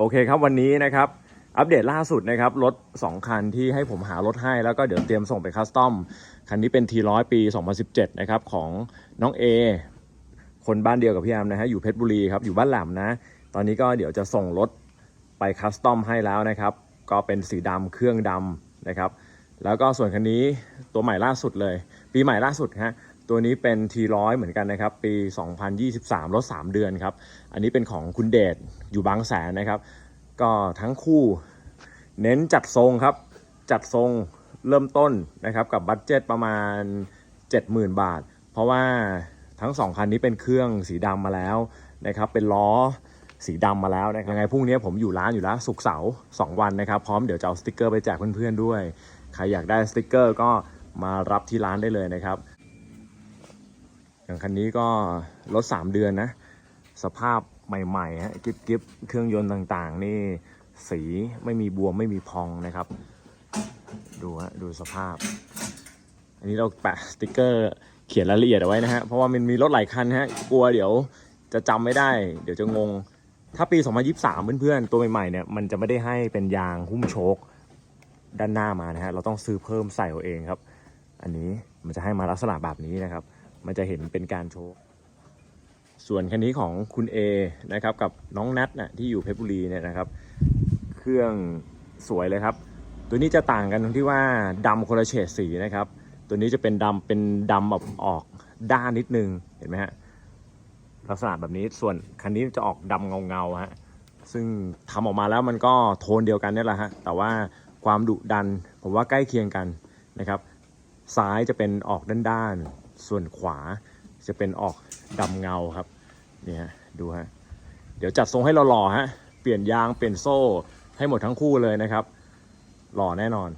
โอเคครับวันนี้นะครับอัปเดตล่าสุดนะครับรถ 2 คันที่ให้ผมหารถให้แล้วก็เดี๋ยวเตรียมส่งไปคัสตอม คันนี้เป็น T100 ปี 2017 นะครับ ของน้อง A คนบ้านเดียวกับพี่อามนะฮะอยู่เพชรบุรีครับ อยู่บ้านแหลมนะ ตอนนี้ก็เดี๋ยวจะส่งรถไปคัสตอมให้แล้วนะครับ ก็เป็นสีดำเครื่องดำนะครับ แล้วก็ส่วนคันนี้ตัวใหม่ล่าสุดเลย ปีใหม่ล่าสุดฮะ ตัวนี้เป็น T100 เหมือนกันนะครับ ปี 2023 รถ 3 เดือนครับ อันนี้เป็นของคุณเดชอยู่บางแสนนะครับ ก็ทั้งคู่เน้นจัดทรงครับ จัดทรงเริ่มต้นนะครับกับบัตเจ็ตประมาณ 70,000 บาท เพราะว่าทั้งสองคันนี้เป็นเครื่องสีดำมาแล้วนะครับเป็นล้อสีดำมาแล้วนะครับยังไงพรุ่งนี้ผมอยู่ร้านอยู่แล้วสุกเสาร์สองวันนะครับ พร้อมเดี๋ยวจะเอาสติกเกอร์ไปแจกเพื่อนๆด้วย ใครอยากได้สติกเกอร์ก็มารับที่ร้านได้เลยนะครับ อย่างคันนี้ก็รถ 3 เดือนนะ สภาพใหม่ๆฮะกิบกิบเครื่องยนต์ต่างๆ นี่สีไม่มีบวมไม่มีพองนะครับ ดูฮะดูสภาพ อันนี้เราแปะสติกเกอร์เขียนรายละเอียดเอาไว้นะฮะเพราะว่ามันมีรถหลายคันฮะกลัวเดี๋ยวจะจำไม่ได้ เดี๋ยวจะงง ถ้าปี 2023 เพื่อนๆ ตัวใหม่ๆเนี่ยมันจะไม่ได้ให้เป็นยางหุ้มโชคด้านหน้ามานะฮะเราต้องซื้อเพิ่มใส่เอาเองครับ อันนี้มันจะให้มาลักษณะแบบนี้นะครับ มันจะเห็นเป็นการโชว์ส่วนคันนี้ของคุณ A นะครับกับน้องนัทนะที่อยู่เพชรบุรีเนี่ยนะครับ เครื่องสวยเลยครับ ตัวนี้จะต่างกันตรงที่ว่าดำคนละเฉดสีนะครับ ตัวนี้จะเป็นดำเป็นดำแบบออกด้านนิดนึงเห็นไหมฮะลักษณะแบบนี้ส่วนคันนี้จะออกดำเงาเงาฮะซึ่งทำออกมาแล้วมันก็โทนเดียวกันนี่แหละฮะแต่ว่าความดุดันผมว่าใกล้เคียงกันนะครับ ซ้ายจะเป็นออกด้านๆ ส่วนขวาจะเป็นออกดำเงาครับเนี่ยฮะดูฮะเดี๋ยวจัดทรงให้เราหล่อฮะเปลี่ยนยางเปลี่ยนโซ่ให้หมดทั้งคู่เลยนะครับ หล่อแน่นอน